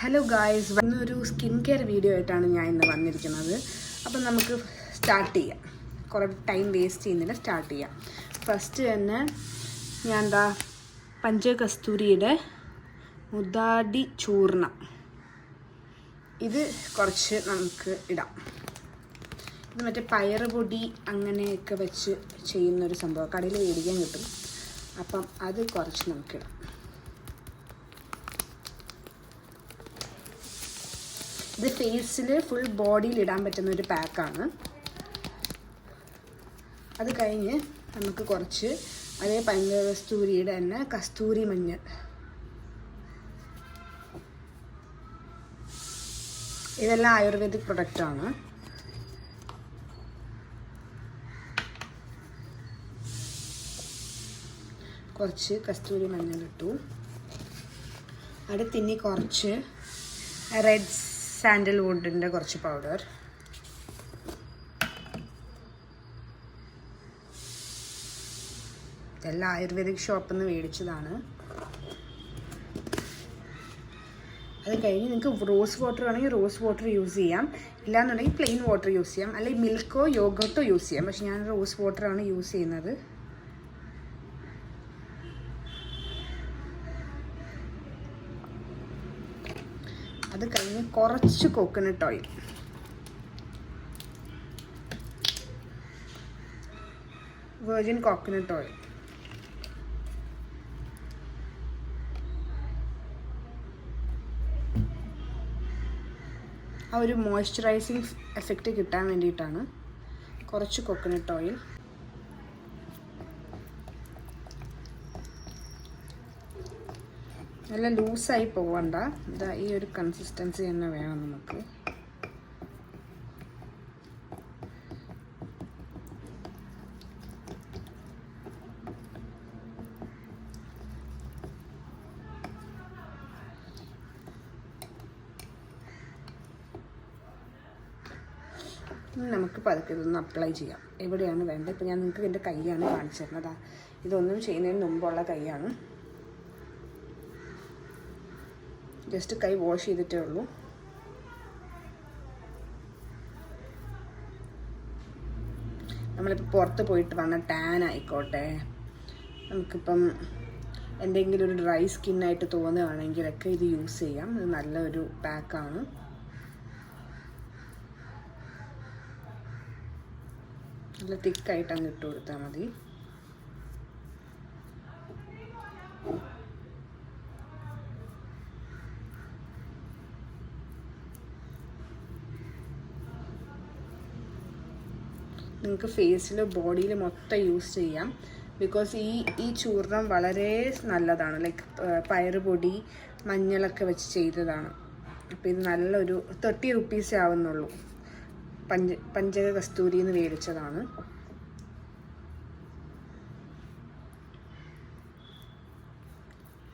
Hello guys ഇന്നൊരു skin care video ആയിട്ടാണ് ഞാൻ ഇന്ന് വന്നിരിക്കുന്നത്. അപ്പം നമുക്ക് സ്റ്റാർട്ട് ചെയ്യാം. കുറേ ടൈം വേസ്റ്റ് ചെയ്യുന്നില്ല സ്റ്റാർട്ട് ചെയ്യാം. ഫസ്റ്റ് തന്നെ ഞാൻ എന്താ പഞ്ചകസ്തൂരിയുടെ മുതാടി ചൂർണം. ഇത് കുറച്ച് നമുക്ക് ഇടാം. ഇത് മറ്റേ പയറ് പൊടി അങ്ങനെയൊക്കെ വെച്ച് ചെയ്യുന്നൊരു സംഭവം. കടയിൽ മേടിക്കാൻ കിട്ടും. അപ്പം അത് കുറച്ച് നമുക്കിടാം ഇത് ഫേസിൽ ഫുൾ ബോഡിയിൽ ഇടാൻ പറ്റുന്ന ഒരു പാക്കാണ്. അത് കഴിഞ്ഞ് നമുക്ക് കുറച്ച് അതേ പഞ്ചകസ്തൂരിയുടെ തന്നെ കസ്തൂരി മഞ്ഞൾ. ഇതെല്ലാം ആയുർവേദിക് പ്രൊഡക്റ്റാണ് കുറച്ച് കസ്തൂരി മഞ്ഞൾ ഇട്ടു. അടുത്തിനി കുറച്ച് റെഡ് സാൻഡൽ വുഡിന്റെ കുറച്ച് പൗഡർ ഇതെല്ലാം ആയുർവേദിക് ഷോപ്പിൽ നിന്ന് മേടിച്ചതാണ്. അത് കഴിഞ്ഞ് നിങ്ങൾക്ക് റോസ് വാട്ടർ ആണെങ്കിൽ റോസ് വാട്ടർ യൂസ് ചെയ്യാം. ഇല്ലാന്നുണ്ടെങ്കിൽ പ്ലെയിൻ വാട്ടർ യൂസ് ചെയ്യാം. അല്ലെങ്കിൽ മിൽക്കോ യോഗർട്ടോ യൂസ് ചെയ്യാം. പക്ഷെ ഞാൻ റോസ് വാട്ടറാണ് യൂസ് ചെയ്യുന്നത്. അത് കഴിഞ്ഞ് കുറച്ച് coconut oil virgin coconut oil ആ ഒരു മോയ്സ്ചറൈസിങ് എഫക്റ്റ് കിട്ടാൻ വേണ്ടിയിട്ടാണ് കുറച്ച് കോക്കനട്ട് ഓയിൽ നല്ല ലൂസായി പോവണ്ട. ഇതാ ഈ ഒരു കൺസിസ്റ്റൻസി തന്നെ വേണം നമുക്ക്. നമുക്ക് പതുക്കെ ഇതൊന്ന് അപ്ലൈ ചെയ്യാം. എവിടെയാണ് വേണ്ടത്? ഇപ്പോൾ ഞാൻ നിങ്ങൾക്ക് എന്റെ കൈയാണ് കാണിച്ചു തരുന്നത്. ഇതൊന്നും ചെയ്യുന്നതിന് മുമ്പുള്ള കൈയാണ്. ജസ്റ്റ് കൈ വാഷ് ചെയ്തിട്ടേ ഉള്ളൂ. നമ്മളിപ്പോൾ പുറത്ത് പോയിട്ട് വന്ന ടാൻ ആയിക്കോട്ടെ. നമുക്കിപ്പം എന്തെങ്കിലും ഒരു ഡ്രൈ സ്കിന്നായിട്ട് തോന്നുകയാണെങ്കിലൊക്കെ ഇത് യൂസ് ചെയ്യാം. ഇത് നല്ലൊരു പാക്കാണ്. നല്ല തിക്കായിട്ടങ്ങ് ഇട്ട് കൊടുത്താൽ മതി. നിങ്ങൾക്ക് ഫേസിൽ ബോഡിയിലും മൊത്തം യൂസ് ചെയ്യാം. ബിക്കോസ് ഈ ഈ ചൂർണം വളരെ നല്ലതാണ്. ലൈക്ക് പയറുപൊടി മഞ്ഞളൊക്കെ വെച്ച് ചെയ്തതാണ്. അപ്പോൾ ഇത് നല്ലൊരു തേർട്ടി റുപ്പീസേ ആവുന്നുള്ളൂ. പഞ്ച പഞ്ചക കസ്തൂരി എന്ന് മേടിച്ചതാണ്.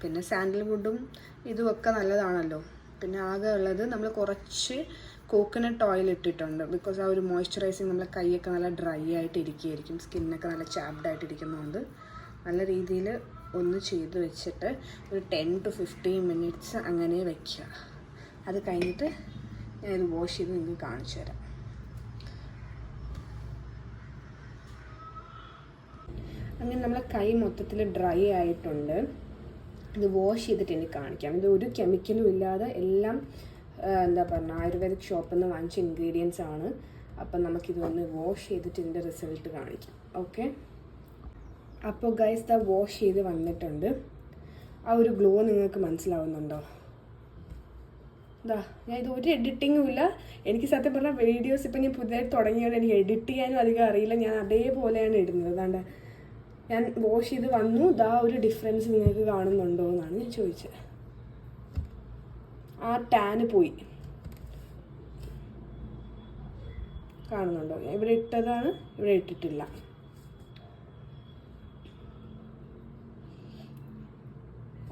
പിന്നെ സാൻഡൽവുഡും ഇതുമൊക്കെ നല്ലതാണല്ലോ. പിന്നെ ആകെ ഉള്ളത് നമ്മൾ കുറച്ച് കോക്കനട്ട് ഓയിൽ ഇട്ടിട്ടുണ്ട്. ബിക്കോസ് ആ ഒരു മോയ്സ്ചറൈസിങ് നമ്മളെ കൈയൊക്കെ നല്ല ഡ്രൈ ആയിട്ട് ഇരിക്കുകയായിരിക്കും സ്കിന്നൊക്കെ നല്ല ചാപ്ഡ് ആയിട്ട് ഇരിക്കുന്നതുകൊണ്ട് നല്ല രീതിയിൽ ഒന്ന് ചെയ്ത് വെച്ചിട്ട് ഒരു ടെൻ ടു ഫിഫ്റ്റീൻ മിനിറ്റ്സ് അങ്ങനെ വയ്ക്കുക അത് കഴിഞ്ഞിട്ട് ഞാനിത് വാഷ് ചെയ്ത് നിങ്ങൾക്ക് കാണിച്ചു തരാം. അങ്ങനെ നമ്മളെ കൈ മൊത്തത്തിൽ ഡ്രൈ ആയിട്ടുണ്ട്. ഇത് വാഷ് ചെയ്തിട്ട് എനിക്ക് കാണിക്കാം. ഇത് ഒരു കെമിക്കലും ഇല്ലാതെ എല്ലാം എന്താ പറഞ്ഞാൽ ആയുർവേദിക് ഷോപ്പിൽ നിന്ന് വാങ്ങിച്ച ഇൻഗ്രീഡിയൻസ് ആണ്. അപ്പം നമുക്കിതൊന്ന് വാഷ് ചെയ്തിട്ട് ഇതിന്റെ റിസൾട്ട് കാണിക്കാം. ഓക്കെ അപ്പോൾ ഗൈസ് ദ വാഷ് ചെയ്ത് വന്നിട്ടുണ്ട്. ആ ഒരു ഗ്ലോ നിങ്ങൾക്ക് മനസ്സിലാവുന്നുണ്ടോ? ഇതാ ഞാൻ ഇത് ഒരു എഡിറ്റിങ്ങും ഇല്ല. എനിക്ക് സത്യം പറഞ്ഞാൽ വീഡിയോസ് ഇപ്പം ഞാൻ പുതിയതായിട്ട് തുടങ്ങിയോണ്ട് എനിക്ക് എഡിറ്റ് ചെയ്യാനും അധികം അറിയില്ല. ഞാൻ അതേപോലെയാണ് ഇടുന്നത്. അതാണ്ട് ഞാൻ വാഷ് ചെയ്ത് വന്നു. ഇതാ ഒരു ഡിഫറൻസ് നിങ്ങൾക്ക് കാണുന്നുണ്ടോ എന്നാണ് ഞാൻ ചോദിച്ചത്. ആ ടാന് പോയി. കാണുന്നുണ്ടോ? ഇവിടെ ഇട്ടതാണ്. ഇവിടെ ഇട്ടിട്ടില്ല.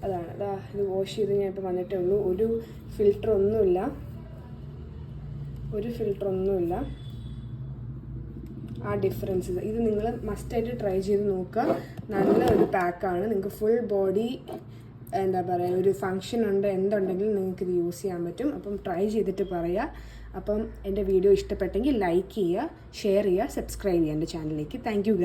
അതാണ്. അതാ ഇത് വാഷ് ചെയ്ത് ഞാൻ ഇപ്പോൾ വന്നിട്ടേ ഉള്ളൂ. ഒരു ഫിൽറ്റർ ഒന്നുമില്ല. ഒരു ഫിൽറ്റർ ഒന്നുമില്ല. ആ ഡിഫറൻസ് ഇത് നിങ്ങൾ മസ്റ്റായിട്ട് ട്രൈ ചെയ്ത് നോക്കുക. നല്ല ഒരു പാക്കാണ് നിങ്ങൾക്ക് ഫുൾ ബോഡി എന്താ പറയുക ഒരു ഫങ്ഷൻ ഉണ്ട് എന്തുണ്ടെങ്കിലും നിങ്ങൾക്ക് ഇത് യൂസ് ചെയ്യാൻ പറ്റും. അപ്പം ട്രൈ ചെയ്തിട്ട് പറയുക അപ്പം എന്റെ വീഡിയോ ഇഷ്ടപ്പെട്ടെങ്കിൽ ലൈക്ക് ചെയ്യുക ഷെയർ ചെയ്യുക സബ്സ്ക്രൈബ് ചെയ്യുക എന്റെ ചാനലിലേക്ക് താങ്ക് യു